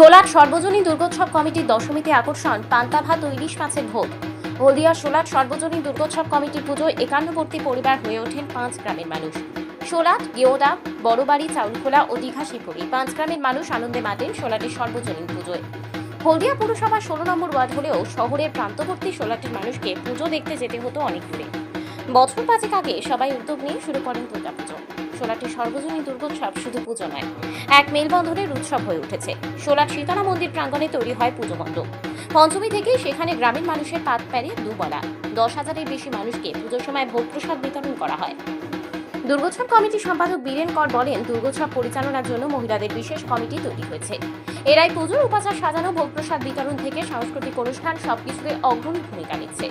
Solar সর্বজনীন দুর্গোৎসব কমিটির দশমীতে আকর্ষণ, পান্তা ভাত ও ইলিশ মাছের ভোগ। হলদিয়া সোলার সর্বজনীন দুর্গোৎসব কমিটির পুজোয় একান্নবর্তী পরিবার হয়ে ওঠেন পাঁচ গ্রামের মানুষ। সোলাট গেওদা, বড়বাড়ি, চাউলখোলা ও দীঘা শিবপুরি পাঁচ গ্রামের মানুষ আনন্দে মাতেন সোলাটের সর্বজনীন পুজোয়। হলদিয়া পুরসভা ষোলো নম্বর ওয়ার্ড হলেও শহরের প্রান্তবর্তী সোলাটের মানুষকে পুজো দেখতে যেতে হতো অনেক দূরে। বছর পাঁচেক আগে সবাই উদ্যোগ নিয়ে শুরু করেন দুর্গাপুজো। সোলাটের সর্বজনীন দুর্গোৎসব শুধু পুজো নয়, এক মেলবন্ধনের উৎসব হয়ে উঠেছে। সোলার শীতলা মন্দির প্রাঙ্গণে তৈরি হয় পুজো মণ্ডপ। পঞ্চমী থেকে সেখানে গ্রামের মানুষের পাত প্যারে দুবলা দশ হাজারের বেশি মানুষকে পুজোর সময় ভোগ প্রসাদ বিতরণ করা হয়। দুর্গোৎসব কমিটির সম্পাদক বীরেন কর বলেন, দুর্গোৎসব পরিচালনার জন্য মহিলাদের বিশেষ কমিটি তৈরি হয়েছে। এরাই পুজোর উপাচার সাজানো, ভোগ প্রসাদ বিতরণ থেকে সাংস্কৃতিক অনুষ্ঠান সবকিছুতে অগ্রণী ভূমিকা নিচ্ছে।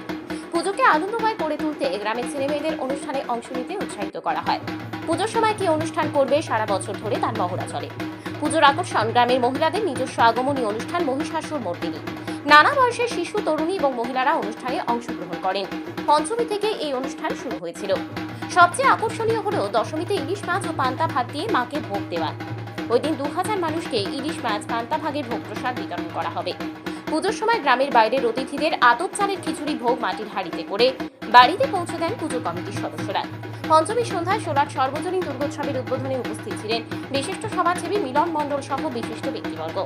পুজোকে আনন্দময় করে তুলতে গ্রামের ছেলেমেয়েদের অনুষ্ঠানে অংশ নিতে উৎসাহিত করা হয়। পুজোর সময় কি অনুষ্ঠান করবে সারা বছর ধরে তার মহড়া চলে। পুজোর আকর্ষণ, গ্রামের মহিলাদের নিজস্ব আগমনী অনুষ্ঠান মহিষাসুর মর্দিনী। নানা বয়সের শিশু, তরুণী এবং মহিলারা অনুষ্ঠানে অংশগ্রহণ করেন। পঞ্চমী থেকে এই অনুষ্ঠান শুরু হয়েছিল। সবচেয়ে আকর্ষণীয় হলো দশমীতে ইলিশ মাছ ও পান্তা ভাত দিয়ে মাকে ভোগ দেওয়া। ওই দিন দু হাজার মানুষকে ইলিশ মাছ, পান্তা ভাগের ভোগ প্রসাদ বিতরণ করা হবে। পুজোর সময় গ্রামের বাইরের অতিথিদের আতপ চালের খিচুড়ি ভোগ মাটির হাড়িতে করে বাড়িতে পৌঁছে দেন পুজো কমিটির সদস্যরা। পঞ্চমী সন্ধ্যায় সোলার সর্বজনীন দুর্গোৎসবের উদ্বোধনে উপস্থিত ছিলেন বিশিষ্ট সমাজসেবী মিলন মণ্ডল সহ বিশিষ্ট ব্যক্তিবর্গ।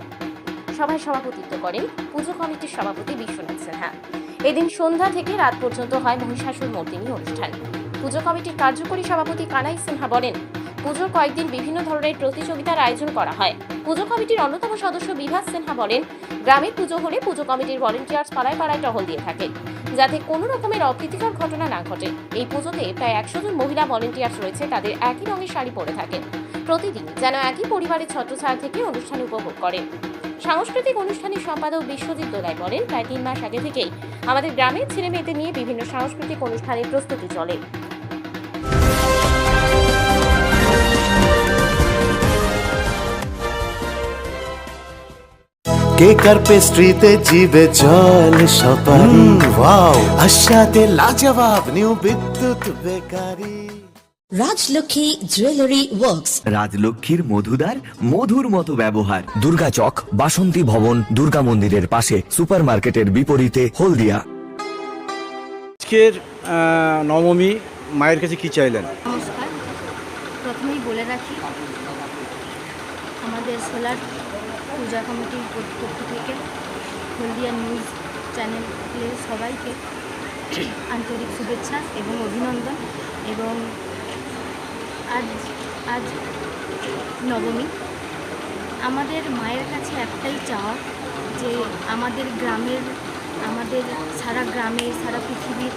সভায় সভাপতিত্ব করেন পুজো কমিটির সভাপতি বিশ্বনাথ সিনহা এদিন সন্ধ্যা থেকে রাত পর্যন্ত হয় মহিষাসুর মর্দিনী অনুষ্ঠান। পুজো কমিটির কার্যকরী সভাপতি কানাই সিনহা বলেন, পুজোর কয়েকদিন বিভিন্ন ধরনের প্রতিযোগিতার আয়োজন করা হয়। পুজো কমিটির অন্যতম সদস্য বিভাস সিনহা বলেন, গ্রামে পুজো হলে পুজো কমিটির ভলেন্টিয়ার্স পাড়ায় পাড়ায় টহল দিয়ে থাকে যাতে কোনো রকমের অপ্রীতিকর ঘটনা না ঘটে। এই পুজোতে প্রায় একশো জন মহিলা ভলেন্টিয়ার্স রয়েছে, তাদের একই রঙের শাড়ি পরে থাকেন। প্রতিদিন যেন একই পরিবারের ছত্রছায়া থেকে অনুষ্ঠান উপভোগ করেন। সাংস্কৃতিক অনুষ্ঠানের সম্পাদক বিশ্বজিৎ দোলাই বলেন, প্রায় তিন মাস আগে থেকেই আমাদের গ্রামের ছেলে মেয়েদের নিয়ে বিভিন্ন সাংস্কৃতিক অনুষ্ঠানের প্রস্তুতি চলে। কেক আর পেস্ট্রিতে জিবে জল সপারি। ওয়াও। আশাতে লাজবাব new Bidyut bakery. Rajlakshmi jewellery works. রাজলক্ষ্মীর মধুদার মধুর মতো ব্যবহার। দুর্গা চক বাসন্তী ভবন দুর্গা মন্দিরের পাশে সুপার মার্কেটের বিপরীতে হলদিয়া। আজকের আহ, নবমী মায়ের কাছে কি চাইলেন? নমস্কার। প্রথমেই বলে রাখি আমাদের সোলার পূজা কমিটির পক্ষ থেকে হলদিয়া নিউজ চ্যানেলে সবাইকে আন্তরিক শুভেচ্ছা এবং অভিনন্দন এবং আজ আজ নবমী। আমাদের মায়ের কাছে একটাই চাওয়া যে আমাদের গ্রামের, আমাদের সারা গ্রামে, সারা পৃথিবীর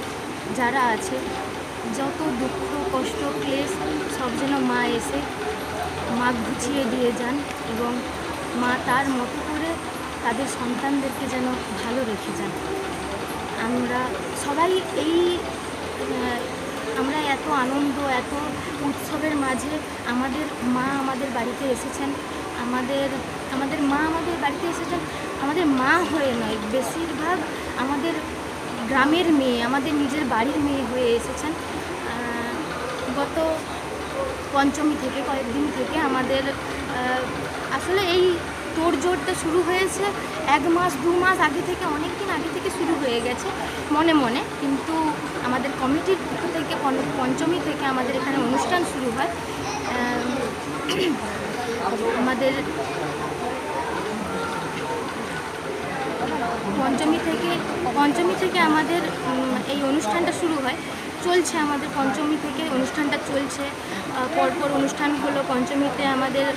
যারা আছে, যত দুঃখ, কষ্ট, ক্লেশ, সব যেন মা এসে মা গুছিয়ে দিয়ে যান এবং মা তার মতো করে তাদের সন্তানদেরকে যেন ভালো রেখে যান। আমরা সবাই এই আমরা এত আনন্দ, এত উৎসবের মাঝে আমাদের মা আমাদের বাড়িতে এসেছেন। আমাদের আমাদের মা আমাদের বাড়িতে এসেছেন। আমাদের মা হয়ে নয়, বেশিরভাগ আমাদের গ্রামের মেয়ে, আমাদের নিজের বাড়ির মেয়ে হয়ে এসেছেন। গত পঞ্চমী থেকে, কয়েকদিন থেকে আমাদের আসলে এই তোড়জোড়টা শুরু হয়েছে এক মাস, দু মাস আগে থেকে, অনেক দিন আগে থেকে শুরু হয়ে গেছে, মনে মনে। কিন্তু আমাদের কমিটির পক্ষ থেকে পঞ্চমী থেকে আমাদের এখানে অনুষ্ঠান শুরু হয়। আমাদের পঞ্চমী থেকে পঞ্চমী থেকে আমাদের এই অনুষ্ঠানটা শুরু হয়। চলছে আমাদের পঞ্চমী থেকে অনুষ্ঠানটা চলছে। পরপর অনুষ্ঠান হলো পঞ্চমীতে আমাদের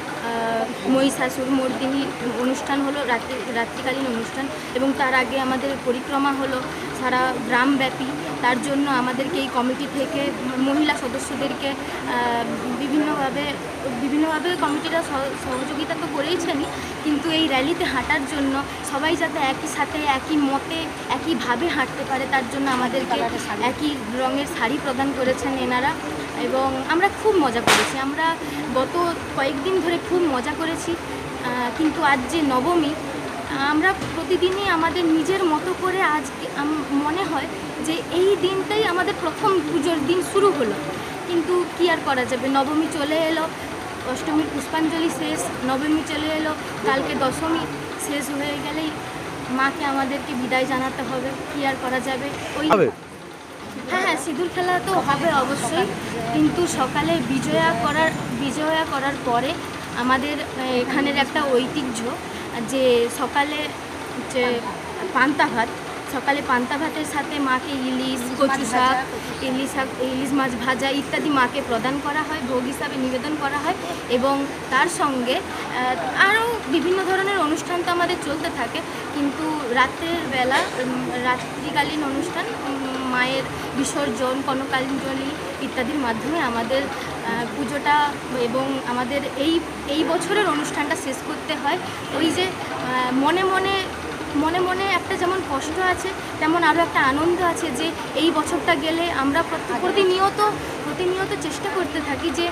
মহিষাসুর মর্দিনী অনুষ্ঠান হলো রাত্রি রাত্রিকালীন অনুষ্ঠান। এবং তার আগে আমাদের পরিক্রমা হলো সারা গ্রামব্যাপী। তার জন্য আমাদেরকে এই কমিটি থেকে মহিলা সদস্যদেরকে বিভিন্নভাবে বিভিন্নভাবে কমিটিরা সহযোগিতা তো করেইছেনই কিন্তু এই র্যালিতে হাঁটার জন্য সবাই যাতে একই সাথে একই মতে একইভাবে হাঁটতে পারে তার জন্য আমাদেরকে একই রঙের শাড়ি প্রদান করেছেন এনারা এবং আমরা খুব মজা করেছি। আমরা গত কয়েকদিন ধরে খুব মজা করেছি কিন্তু আজ যে নবমী আমরা প্রতিদিনই আমাদের নিজের মতো করে আজ মনে হয় যে এই দিনটাই আমাদের প্রথম পুজোর দিন শুরু হলো। কিন্তু কি আর করা যাবে? নবমী চলে এলো, অষ্টমীর পুষ্পাঞ্জলি শেষ, নবমী চলে এলো, কালকে দশমী শেষ হয়ে গেলেই মাকে আমাদেরকে বিদায় জানাতে হবে। কি আর করা যাবে? ওই সিঁদুর খেলা তো হবে অবশ্যই কিন্তু সকালে বিজয়া করার বিজয়া করার পরে আমাদের এখানের একটা ঐতিহ্য যে সকালে যে পান্তা ভাত সকালে পান্তা ভাতের সাথে মাকে ইলিশ কচু শাক ইলিশ শাক ইলিশ মাছ ভাজা ইত্যাদি মাকে প্রদান করা হয় ভোগ হিসাবে নিবেদন করা হয় এবং তার সঙ্গে আরও বিভিন্ন ধরনের অনুষ্ঠান তো আমাদের চলতে থাকে কিন্তু রাতের বেলা রাত্রিকালীন অনুষ্ঠান মায়ের বিসর্জন, কনকাঞ্জলি ইত্যাদির মাধ্যমে আমাদের পুজোটা এবং আমাদের এই এই বছরের অনুষ্ঠানটা শেষ করতে হয়। ওই যে মনে মনে মনে মনে একটা যেমন কষ্ট আছে, তেমন আরও একটা আনন্দ আছে যে এই বছরটা গেলে আমরা প্রতিনিয়ত প্রতিনিয়ত চেষ্টা করতে থাকি যে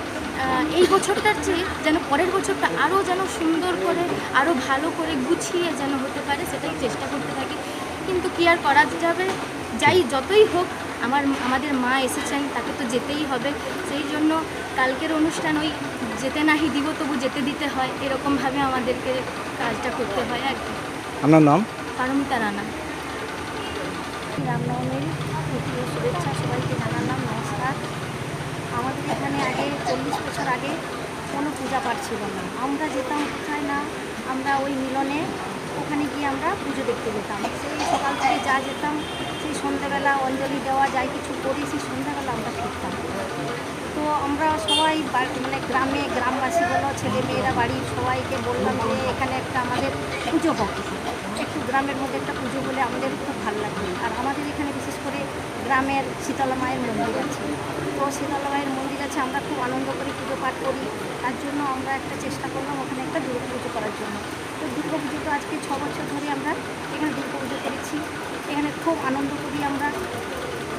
এই বছরটার চেয়ে যেন পরের বছরটা আরও যেন সুন্দর করে আরও ভালো করে গুছিয়ে যেন হতে পারে, সেটাই চেষ্টা করতে থাকি। কিন্তু কি আর করা যাবে? যাই যতই হোক আমার আমাদের মা এসেছেন তাকে তো যেতেই হবে। সেই জন্য কালকের অনুষ্ঠান ওই যেতে নাহি দিব তবু যেতে দিতে হয়। এরকমভাবে আমাদেরকে কাজটা করতে হয় আর কি। আপনার নাম? পারমিতা রানা। রামনবমীর প্রীতি শুভেচ্ছা সবাইকে জানালাম নমস্কার। আমাদের এখানে আগে চল্লিশ বছর আগে কোনো পূজা পাঠ ছিল না। আমরা যেতাম কোথায় না আমরা ওই মিলনে ওখানে গিয়ে আমরা পুজো দেখতে যেতাম। সেই সকাল থেকে যা যেতাম, সেই সন্ধ্যাবেলা অঞ্জলি দেওয়া যায় কিছু করে, সেই সন্ধ্যাবেলা আমরা ফিরতাম। তো আমরা সবাই মানে গ্রামে, গ্রামবাসী বলো, ছেলে মেয়েরা, বাড়ির সবাইকে বললাম যে, এখানে একটা আমাদের পুজো হোক। একটু গ্রামের মধ্যে একটা পুজো বলে আমাদের খুব ভালো লাগবে। আর আমাদের এখানে বিশেষ করে গ্রামের শীতলা মায়ের মন্দির আছে। তো শীতলা মায়ের মন্দির আছে আমরা খুব আনন্দ করে পুজো পাঠ করি। তার জন্য আমরা একটা চেষ্টা করলাম ওখানে একটা দুর্গা পুজো করার জন্য। তো দুর্গা পুজো তো আজকে ছ বছর ধরে আমরা এখানে দুর্গা পুজো করেছি। এখানে খুব আনন্দ করি আমরা।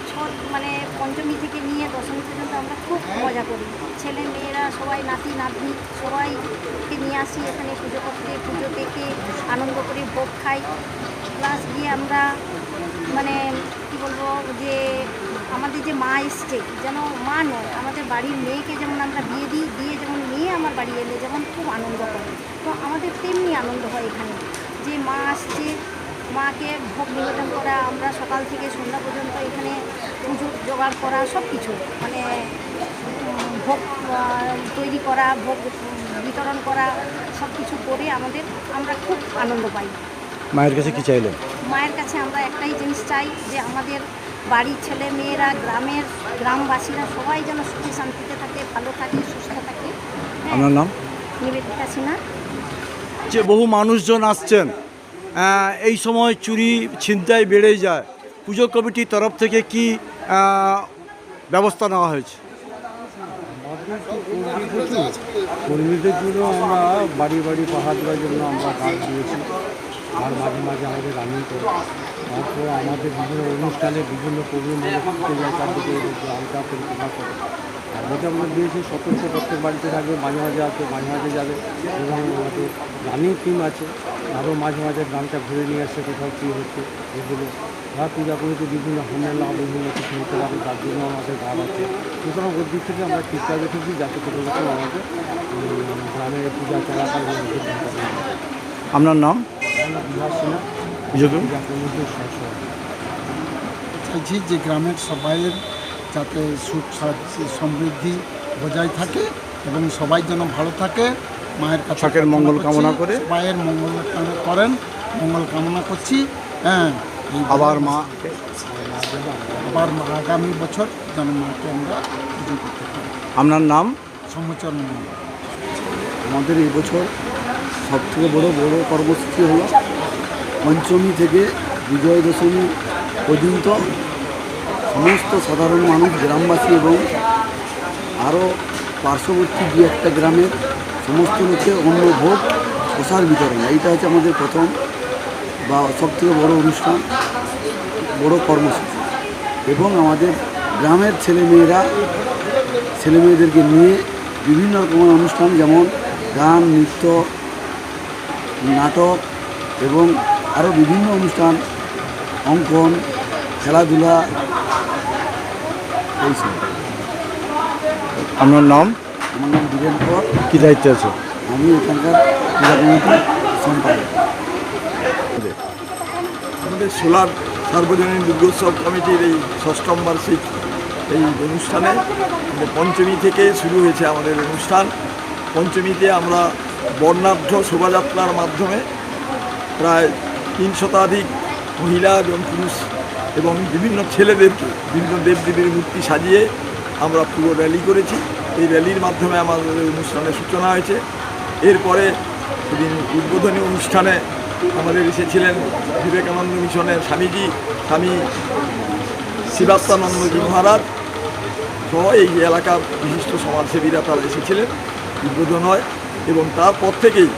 ছট মানে পঞ্চমী থেকে নিয়ে দশমী পর্যন্ত আমরা খুব মজা করি। ছেলে মেয়েরা সবাই, নাতি, নাতনি সবাইকে নিয়ে আসি এখানে পুজো করতে, পুজো দেখে আনন্দ করে ভোগ খাই। প্লাস গিয়ে আমরা মানে কি বলব যে আমাদের যে মা এসছে যেন মা নয় আমাদের বাড়ির মেয়েকে যেমন আমরা বিয়ে দিই দিয়ে যেমন মেয়ে আমার বাড়ি এলে যেমন খুব আনন্দ হয়। তো আমাদের তেমনি আনন্দ হয় এখানে যে মা আসছে মাকে ভোগ নিবেদন করা আমরা সকাল থেকে সন্ধ্যা পর্যন্ত এখানে পুজো জোগাড় করা সব কিছু মানে ভোগ তৈরি করা ভোগ বিতরণ করা সব কিছু করে আমাদের আমরা খুব আনন্দ পাই। মায়ের কাছে কি চাইলেন? মায়ের কাছে আমরা একটাই জিনিস চাই যে আমাদের বাড়ির ছেলে মেয়েরা গ্রামের গ্রামবাসীরা সবাই যেন সুখে শান্তিতে থাকে ভালো থাকে সুস্থ থাকে। হ্যাঁ আপনার নাম? নিবেদিতা সিনহা। যে বহু মানুষজন আসছেন এই সময় চুরি ছিনতাই বেড়ে যায় পুজো কমিটির তরফ থেকে কি ব্যবস্থা নেওয়া হয়েছে? কর্মীদের জন্য আমরা বাড়ি বাড়ি পাহাড় দেওয়ার জন্য আমরা কাজ দিয়েছি। আর মাঝে মাঝে আমাদের রানিং করে। তারপর আমাদের বিভিন্ন অনুষ্ঠানে বিভিন্ন করে আর যেটা আমরা দিয়েছি সতর্ক প্রত্যেক বাড়িতে থাকবে, মাঝে মাঝে আসবে, মাঝে মাঝে যাবে। এবং আমাদের রানিং টিম আছে আরও মাঝে মাঝে গ্রামটা ঘুরে নিয়ে আসছে কোথাও কী হচ্ছে, এগুলো। তারা পূজা কমিটি বিভিন্ন হামলা বিভিন্ন কিছু হতে পারে তার জন্য আমাদের গার্ড আছে। সুতরাং ওর দিক থেকে আমরা ঠিকঠাক রেখেছি যাতে কোনো রকম আমাদের গ্রামের পূজা চলাকালীন আপনার নাম? চাইছি যে গ্রামের সবাইয়ের যাতে সুখ সমৃদ্ধি বজায় থাকে এবং সবাই যেন ভালো থাকে মায়ের কাছে মঙ্গল কামনা করে। মায়ের মঙ্গল কামনা করেন মঙ্গল কামনা করছি হ্যাঁ। আবার মা। আবার আগামী বছর যেন মাকে আমরা পুজো করতে পারি। আপনার নাম? সমচরণ আমাদের এই বছর সবথেকে বড় বড় কর্মসূচি হলো পঞ্চমী থেকে বিজয় দশমী পর্যন্ত সমস্ত সাধারণ মানুষ, গ্রামবাসী এবং আরও পার্শ্ববর্তী দু একটা গ্রামের সমস্ত লোককে অন্য ভোগ প্রসার বিতরণ। এইটা হচ্ছে আমাদের প্রথম বা সবথেকে বড় অনুষ্ঠান, বড় কর্মসূচি। এবং আমাদের গ্রামের ছেলেমেয়েরা ছেলে মেয়েদেরকে নিয়ে বিভিন্ন রকমের অনুষ্ঠান যেমন গান, নৃত্য নাটক এবং আরও বিভিন্ন অনুষ্ঠান অঙ্কন খেলাধুলা এইসব আপনার নাম? আমার নাম বীরেন কর। কি দায়িত্বে আছে? আমি এখানকার পূজা কমিটির সম্পাদক সোলার সার্বজনীন দুর্গোৎসব কমিটির এই ষষ্ঠম বার্ষিক এই অনুষ্ঠানে পঞ্চমী থেকে শুরু হয়েছে আমাদের অনুষ্ঠান। পঞ্চমীতে আমরা বর্ণাঢ্য শোভাযাত্রার মাধ্যমে প্রায় তিন শতাধিক মহিলা এবং পুরুষ এবং বিভিন্ন ছেলেদেরকে, বিভিন্ন দেবদেবীর মূর্তি সাজিয়ে আমরা পুরো র্যালি করেছি। এই র্যালির মাধ্যমে আমাদের অনুষ্ঠানের সূচনা হয়েছে। এরপরে সেদিন উদ্বোধনী অনুষ্ঠানে আমাদের এসেছিলেন বিবেকানন্দ মিশনের স্বামীজি, স্বামী শিবাত্মানন্দজি মহারাজ সহ এই এলাকার বিশিষ্ট সমাজসেবীরা তারা এসেছিলেন। উদ্বোধন হয়। এবং তারপর থেকেই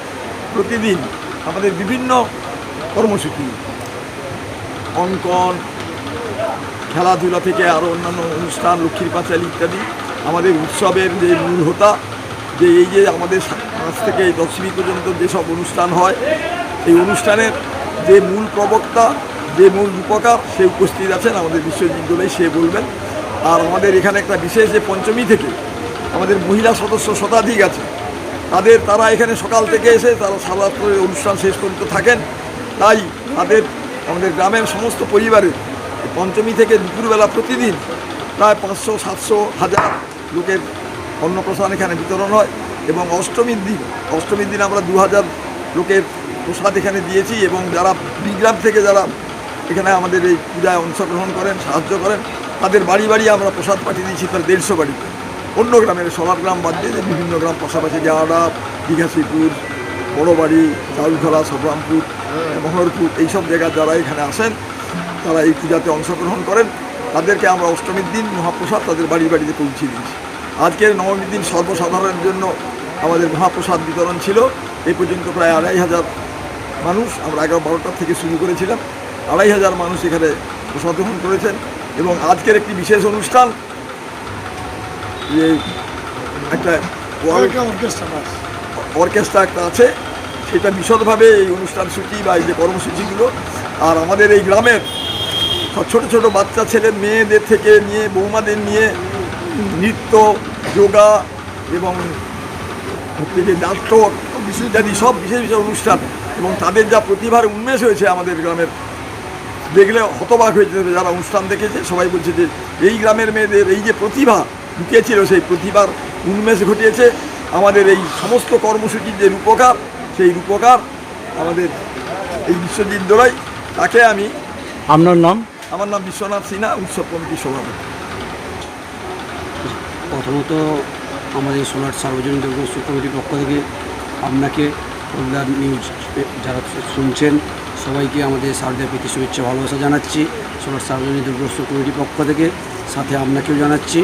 প্রতিদিন আমাদের বিভিন্ন কর্মসূচি, অঙ্কন, খেলাধুলা থেকে আরও অন্যান্য অনুষ্ঠান, লক্ষ্মীর পাঁচালী ইত্যাদি। আমাদের উৎসবের যে মূল হোতা, যে এই যে আমাদের পাঁচ থেকে দশমী পর্যন্ত যেসব অনুষ্ঠান হয়, এই অনুষ্ঠানের যে মূল প্রবক্তা, যে মূল রূপকার, সে উপস্থিত আছেন আমাদের বিশ্বজিৎ সে বলবেন। আর আমাদের এখানে একটা বিশেষ যে পঞ্চমী থেকে আমাদের মহিলা সদস্য শতাধিক আছে তাদের তারা এখানে সকাল থেকে এসে তারা সারা অনুষ্ঠান শেষ পর্যন্ত থাকেন। তাই তাদের আমাদের গ্রামের সমস্ত পরিবারের পঞ্চমী থেকে দুপুরবেলা প্রতিদিন প্রায় পাঁচশো, সাতশো হাজার লোকের অন্নপ্রসাদ এখানে বিতরণ হয় এবং অষ্টমীর দিন অষ্টমীর দিন আমরা দু হাজার লোকের প্রসাদ এখানে দিয়েছি এবং যারা বিগ্রাম থেকে যারা এখানে আমাদের এই পূজায় অংশগ্রহণ করেন, সাহায্য করেন, তাদের বাড়ি বাড়ি আমরা প্রসাদ পাঠিয়ে দিয়েছি প্রায় দেড়শো বাড়ি অন্য গ্রামের সবার গ্রাম বাদ দিয়ে বিভিন্ন গ্রাম পাশাপাশি জাহাডা দীঘাশিপুর বড়বাড়ি চাউলখোলা সবরামপুর, মহরপুর, এইসব জায়গায় যারা এখানে আসেন, তারা এই পূজাতে অংশগ্রহণ করেন। তাদেরকে আমরা অষ্টমীর দিন মহাপ্রসাদ তাদের বাড়ি বাড়িতে পৌঁছে দিয়েছি। আজকের নবমীর দিন সর্বসাধারণের জন্য আমাদের মহাপ্রসাদ বিতরণ ছিল। এই পর্যন্ত প্রায় আড়াই হাজার মানুষ, আমরা এগারো বারোটার থেকে শুরু করেছিলাম। আড়াই হাজার মানুষ এখানে প্রসাদ গ্রহণ করেছেন এবং আজকের একটি বিশেষ অনুষ্ঠান যে একটা অর্কেস্ট্রা একটা আছে সেটা বিশদভাবে এই অনুষ্ঠান সূচি বা এই যে কর্মসূচিগুলো আর আমাদের এই গ্রামের ছোটো ছোটো বাচ্চা ছেলে মেয়েদের থেকে নিয়ে বৌমাদের নিয়ে নৃত্য যোগা এবং যে নাটক ইত্যাদি সব বিশেষ বিশেষ অনুষ্ঠান এবং তাদের যা প্রতিভার উন্মেষ হয়েছে আমাদের গ্রামের দেখলে হতবাক হয়েছে যারা অনুষ্ঠান দেখেছে সবাই বলছে যে এই গ্রামের মেয়েদের এই যে প্রতিভা লুকিয়েছিল সেই প্রতিভার উন্মেষ ঘটিয়েছে। আমাদের এই সমস্ত কর্মসূচির যে রূপকার সেই রূপকার আমাদের এই বিশ্বজিৎ দোলাই তাকে আমি আপনার নাম? আমার নাম বিশ্বনাথ সিনহা উৎসব কমিটির সভাপতি। প্রথমত আমাদের সোনার সার্বজনীন দুর্গোৎসব কমিটির পক্ষ থেকে আপনাকে কল্যাণ নিউজ যারা শুনছেন সবাইকে আমাদের সারদের প্রীতি শুভেচ্ছা ভালোবাসা জানাচ্ছি। সোনার সার্বজনীন দুর্গোৎসব কমিটির পক্ষ থেকে সাথে আপনাকেও জানাচ্ছি।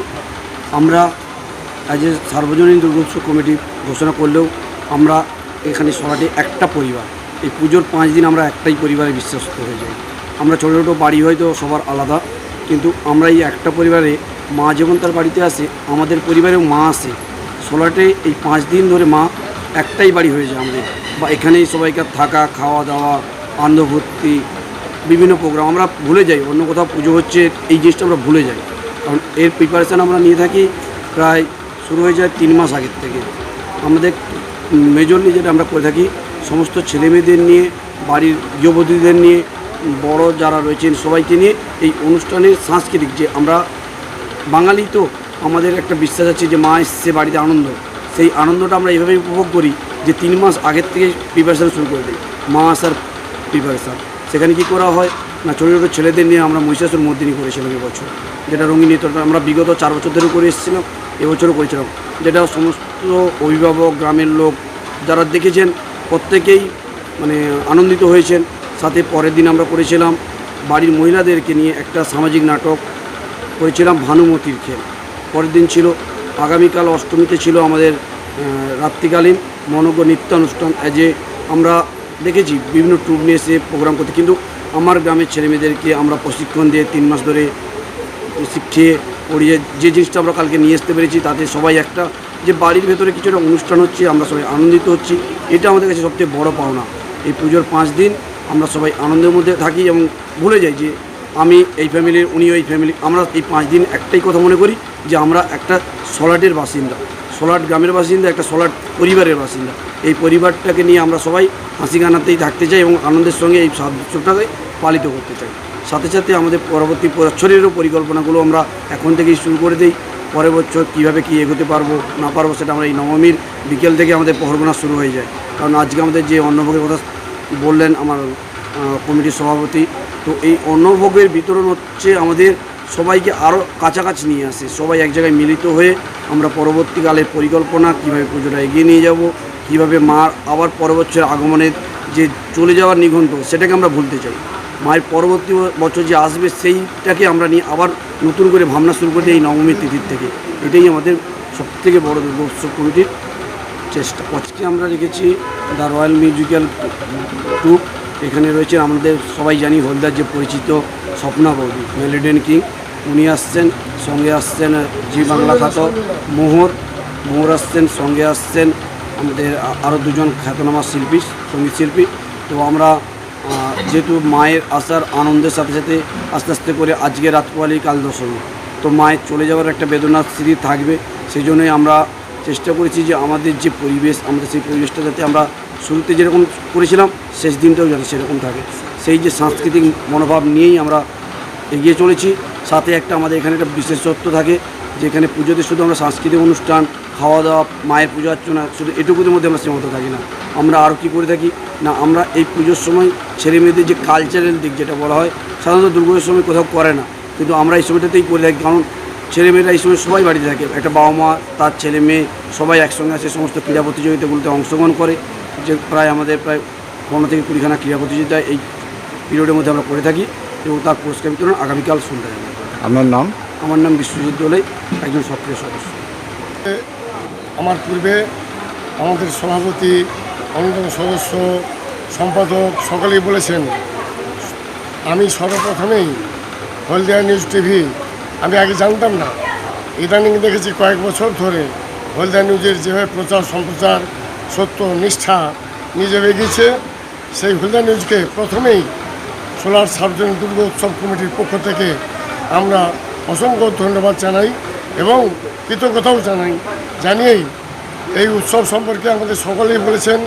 আমরা আজ সার্বজনীন দুর্গোৎসব কমিটি ঘোষণা করলেও আমরা এখানে সরাটে একটা পরিবার। এই পুজোর পাঁচ দিন আমরা একটাই পরিবারে বিশ্বস্ত হয়ে যাই। আমরা ছোটো ছোটো বাড়ি হয়তো সবার আলাদা, কিন্তু আমরা এই একটা পরিবারে মা যেমন তার বাড়িতে আসে, আমাদের পরিবারেও মা আসে। সোলাটে এই পাঁচ দিন ধরে মা একটাই বাড়ি হয়ে যায় আমাদের। বা এখানেই সবাইকে থাকা, খাওয়া দাওয়া, আনন্দভর্তি, বিভিন্ন প্রোগ্রাম আমরা ভুলে যাই। অন্য কোথাও পুজো হচ্ছে, এই জিনিসটা আমরা ভুলে যাই। কারণ এর প্রিপারেশান আমরা নিয়ে থাকি প্রায় শুরু হয়ে যায় তিন মাস আগের থেকে। আমাদের মেজরলি যেটা আমরা করে থাকি, সমস্ত ছেলেমেয়েদের নিয়ে, বাড়ির গৃহবধূদের নিয়ে, বড় যারা রয়েছেন সবাইকে নিয়ে এই অনুষ্ঠানের সাংস্কৃতিক যে আমরা বাঙালি তো, আমাদের একটা বিশ্বাস আছে যে মা এসছে বাড়িতে আনন্দ। সেই আনন্দটা আমরা এইভাবেই উপভোগ করি যে তিন মাস আগের থেকে প্রিপারেশান শুরু করে দিই। মা আসার প্রিপারেশান সেখানে কি করা হয়? না, ছোটো ছোটো ছেলেদের নিয়ে আমরা মহিষাসুর মর্দিনী করেছিলাম এবছর যেটা রঙিন নৃত্যটা আমরা বিগত চার বছর ধরে করে এসেছিলাম এবছরও করেছিলাম। যেটা সমস্ত অভিভাবক গ্রামের লোক যারা দেখেছেন, প্রত্যেকেই মানে আনন্দিত হয়েছেন। সাথে পরের দিন আমরা করেছিলাম, বাড়ির মহিলাদেরকে নিয়ে একটা সামাজিক নাটক করেছিলাম, ভানুমতির খেল। পরের দিন ছিল, আগামীকাল অষ্টমীতে ছিল আমাদের রাত্রিকালীন মনজ্ঞ নৃত্যানুষ্ঠান। অ্যাজ এ আমরা দেখেছি, বিভিন্ন ট্যুর নিয়ে এসে প্রোগ্রাম করতে। কিন্তু আমার গ্রামের ছেলেমেয়েদেরকে আমরা প্রশিক্ষণ দিয়ে তিন মাস ধরে শিখিয়ে পড়িয়ে যে জিনিসটা আমরা কালকে নিয়ে আসতে পেরেছি, তাতে সবাই একটা যে বাড়ির ভেতরে কিছু একটা অনুষ্ঠান হচ্ছে, আমরা সবাই আনন্দিত হচ্ছি। এটা আমাদের কাছে সবচেয়ে বড় পাওনা। এই পুজোর পাঁচ দিন আমরা সবাই আনন্দের মধ্যে থাকি এবং ভুলে যাই যে আমি এই ফ্যামিলির উনি এই ফ্যামিলি আমরা এই পাঁচ দিন একটাই কথা মনে করি যে আমরা একটা সলাটের বাসিন্দা। সলাট গ্রামের বাসিন্দা, একটা সলাট পরিবারের বাসিন্দা। এই পরিবারটাকে নিয়ে আমরা সবাই হাসি গানাতেই থাকতে চাই এবং আনন্দের সঙ্গে এই সাত পালিত করতে চাই। সাথে সাথে আমাদের পরবর্তী বছরেরও পরিকল্পনাগুলো আমরা এখন থেকেই শুরু করে দিই। পরের বছর কীভাবে কী এগোতে পারব, না পারব সেটা আমরা এই নবমীর বিকেল থেকে আমাদের পরগনা শুরু হয়ে যায়। কারণ আজকে আমাদের যে অন্নভোগের কথা বললেন আমার কমিটির সভাপতি, তো এই অন্নভোগের বিতরণ হচ্ছে আমাদের সবাইকে আরও কাছাকাছি নিয়ে আসে। সবাই এক জায়গায় মিলিত হয়ে আমরা পরবর্তীকালের পরিকল্পনা, কীভাবে পুজোটা এগিয়ে নিয়ে যাব, কীভাবে মার আবার পরের বছর আগমনের যে চলে যাওয়ার নিঘণ্ট, সেটাকে আমরা ভুলতে চাই। মায়ের পরবর্তী বছর যে আসবে সেইটাকে আমরা নিয়ে আবার নতুন করে ভাবনা শুরু করে এই নবমীর তিথির থেকে। এটাই আমাদের সবথেকে বড় দুর্গোৎসব কমিটির চেষ্টা। আজকে আমরা রেখেছি দ্য রয়্যাল মিউজিক্যাল ট্রুপ এখানে রয়েছে আমাদের সবাই জানি হলদার যে পরিচিত স্বপ্না বৌদি, মেলেডেন কিং। উনি আসছেন, সঙ্গে আসছেন জি বাংলা খ্যাত মোহর। মোহর আসছেন, সঙ্গে আসছেন আমাদের আরও দুজন খ্যাতনামা শিল্পী, সংগীত শিল্পী। তো আমরা যেহেতু মায়ের আসার আনন্দের সাথে সাথে আস্তে আস্তে করে আজকে রাতপালি কাল দশমী তো মায়ের চলে যাওয়ার একটা বেদনার স্মৃতি থাকবে। সেই জন্যই আমরা চেষ্টা করেছি যে আমাদের যে পরিবেশ, আমাদের সেই পরিবেশটা যাতে আমরা শুরুতে যেরকম করেছিলাম, শেষ দিনটাও যাতে সেরকম থাকে। সেই যে সাংস্কৃতিক মনোভাব নিয়েই আমরা এগিয়ে চলেছি। সাথে একটা আমাদের এখানে একটা বিশেষত্ব থাকে, যেখানে পুজোতে শুধু আমরা সাংস্কৃতিক অনুষ্ঠান, খাওয়া দাওয়া, মায়ের পুজো, অর্চনা, শুধু এটুকুদের মধ্যে আমরা সীমাবদ্ধ থাকি না। আমরা আরও কী করে থাকি? না আমরা এই পুজোর সময় ছেলে মেয়েদের যে কালচারাল দিক যেটা বলা হয় সাধারণত দুর্গোর সময় কোথাও করে না। কিন্তু আমরা এই সময়টাতেই করে থাকি কারণ ছেলেমেয়েরা এই সময় সবাই বাড়িতে থাকে। একটা বাবা মা তার ছেলে মেয়ে সবাই একসঙ্গে আসে সমস্ত ক্রীড়া প্রতিযোগিতাগুলোতে অংশগ্রহণ করে। যে প্রায় আমাদের প্রায় পনেরো থেকে কুড়িখানা ক্রীড়া প্রতিযোগিতা এই পিরিয়ডের মধ্যে আমরা করে থাকি এবং তার পুরস্কার বিতরণ আগামীকাল সন্ধ্যায়। আপনার নাম? আমার নাম বিশ্বজিৎ দোলাই একজন সক্রিয় সদস্য। আমার পূর্বে আমাদের সভাপতি অন্যতম সদস্য, সম্পাদক সকলেই বলেছেন, আমি সর্বপ্রথমেই হলদিয়া নিউজ টিভি, আমি আগে জানতাম না। ইদানিং দেখেছি কয়েক বছর ধরে হলদিয়া নিউজের যেভাবে প্রচার, সম্প্রচার, সত্য, নিষ্ঠা নিজে এগিয়েছে, সেই হলদিয়া নিউজকে প্রথমেই সোলার সার্বজনীন দুর্গ উৎসব কমিটির পক্ষ থেকে আমরা অসংখ্য ধন্যবাদ জানাই এবং কৃতজ্ঞতাও জানাই, জানিয়েই এই উৎসব সম্পর্কে আমাদের সকলেই বলেছেন।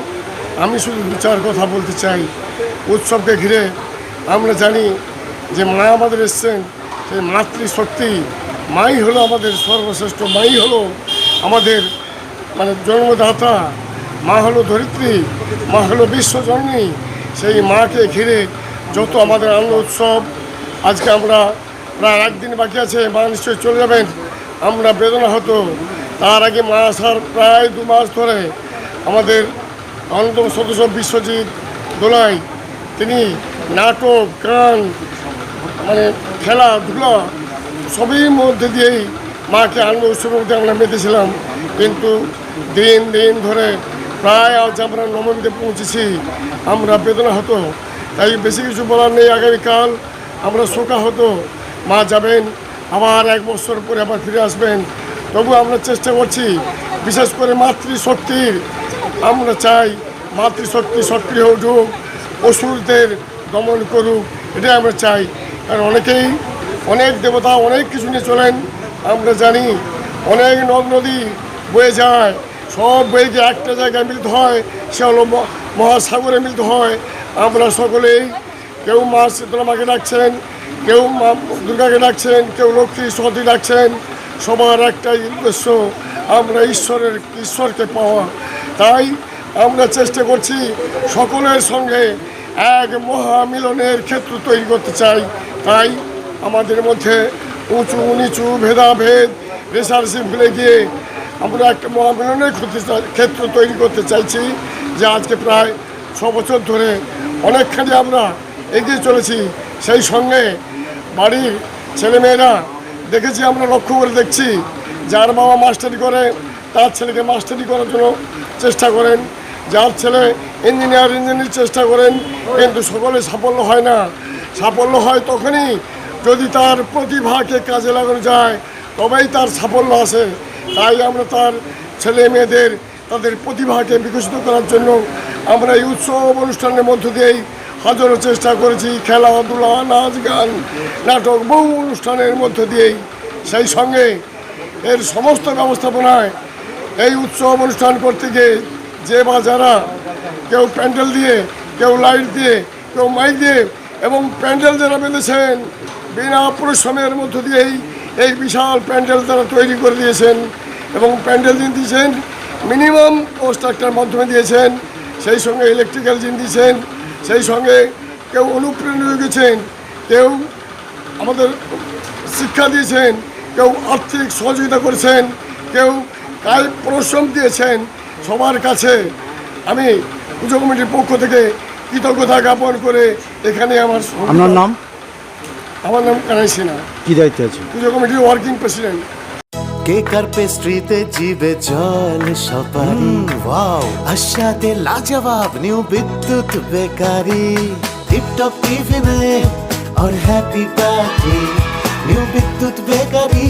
আমি শুধু দু চার কথা বলতে চাই। উৎসবকে ঘিরে আমরা জানি যে মা আমাদের এসছেন সেই মাতৃশক্তি মাই হলো আমাদের সর্বশ্রেষ্ঠ, মাই হলো আমাদের মানে জন্মদাতা। মা হলো ধরিত্রী, মা হলো বিশ্বজননী। সেই মাকে ঘিরে যত আমাদের আনন্দ উৎসব, আজকে আমরা প্রায় একদিন বাকি আছে, মা নিশ্চয়ই চলে যাবেন। আমরা বেদনা হতো তার আগে মা আসার প্রায় দু মাস ধরে আমাদের অন্যতম সদস্য বিশ্বজিৎ দোলাই। তিনি নাটক, গান মানে খেলাধুলা সবই মধ্যে দিয়েই মাকে আনন্দ উৎসবের মধ্যে আমরা মেতেছিলাম। কিন্তু দিন দিন ধরে প্রায় আজ আমরা নবমীতে পৌঁছেছি, আমরা বেদনা হতো তাই বেশি কিছু বলার নেই, আগামীকাল আমরা শোকা হতো মা যাবেন, আবার এক বছর পরে আবার ফিরে আসবেন। তবু আমরা চেষ্টা করছি, বিশেষ করে মাতৃশক্তির আমরা চাই মাতৃশক্তি সক্রিয় উঠুক অসুরদের দমন করুক, এটাই আমরা চাই। কারণ অনেকেই অনেক দেবতা অনেক কিছু নিয়ে চলেন, আমরা জানি অনেক নদ নদী বয়ে যায়, সব বয়ে একটা জায়গায় মিলিত হয়, সে হলো মহাসাগরে মিলিত হয়। আমরা সকলেই কেউ মা শীতলা মাকে ডাকছেন, কেউ মা দুর্গাকে ডাকছেন, কেউ লক্ষ্মী সতী ডাকছেন, সবার একটাই উদ্দেশ্য, আমরা ঈশ্বরের, ঈশ্বরকে পাওয়া। তাই আমরা চেষ্টা করছি সকলের সঙ্গে এক মহামিলনের ক্ষেত্র তৈরি করতে চাই। তাই আমাদের মধ্যে উঁচু, নিচু ভেদাভেদ, রেশারেশি ভুলে গিয়ে আমরা একটা মহামিলনের ক্ষেত্র তৈরি করতে চাইছি, যে আজকে প্রায় ছ বছর ধরে অনেকখানি আমরা এগিয়ে চলেছি। সেই সঙ্গে বাড়ির ছেলেমেয়েরা, দেখেছি আমরা লক্ষ্য করে দেখছি, যার বাবা মাস্টারি করে, তার ছেলেকে মাস্টারি করার জন্য চেষ্টা করেন। যার ছেলে ইঞ্জিনিয়ার ইঞ্জিনিয়ার চেষ্টা করেন, কিন্তু সকলে সাফল্য হয় না। সাফল্য হয় তখনই যদি তার প্রতিভাকে কাজে লাগানো যায়, তবেই তার সাফল্য আসে তাই আমরা তার ছেলে মেয়েদের, তাদের প্রতিভাকে বিকশিত করার জন্য আমরা এই উৎসব অনুষ্ঠানের মধ্য দিয়েই হাজারো চেষ্টা করেছি। খেলাধুলা, নাচ গান, নাটক বহু অনুষ্ঠানের মধ্য দিয়েই। সেই সঙ্গে এর সমস্ত ব্যবস্থাপনায় এই উৎসব অনুষ্ঠান করতে গিয়ে যে বা যারা কেউ প্যান্ডেল দিয়ে, কেউ লাইট দিয়ে, কেউ মাইক দিয়ে এবং প্যান্ডেল যারা বেঁধেছেন, বিনা পরিশ্রমের মধ্য দিয়েই এই বিশাল প্যান্ডেল তারা তৈরি করে দিয়েছেন এবং প্যান্ডেল যিনি দিয়েছেন, মিনিমাম কনস্ট্রাক্টার মাধ্যমে দিয়েছেন, সেই সঙ্গে ইলেকট্রিক্যাল যিনি দিয়েছেন, সেই সঙ্গে কেউ অনুপ্রেরণা গেছেন, কেউ আমাদের শিক্ষা দিয়েছেন, কেউ আর্থিক সহযোগিতা করেছেন, কেউ কায় পরিশ্রম দিয়েছেন সবার কাছে আমি পুজো কমিটির পক্ষ থেকে কৃতজ্ঞতা জ্ঞাপন করে এখানে আমার আপনার নাম আমার নাম কানাই সিনহা কি দায়িত্বে আছে পুজো কমিটির ওয়ার্কিং প্রেসিডেন্ট কেক আর পেস্ট্রিতে জিবে জল সপারি ওয়াও আশাতে লাজবাব নিউ বিদ্যুৎ বেকারি টিপটপ টিফিনে और happy party new Bidyut bakery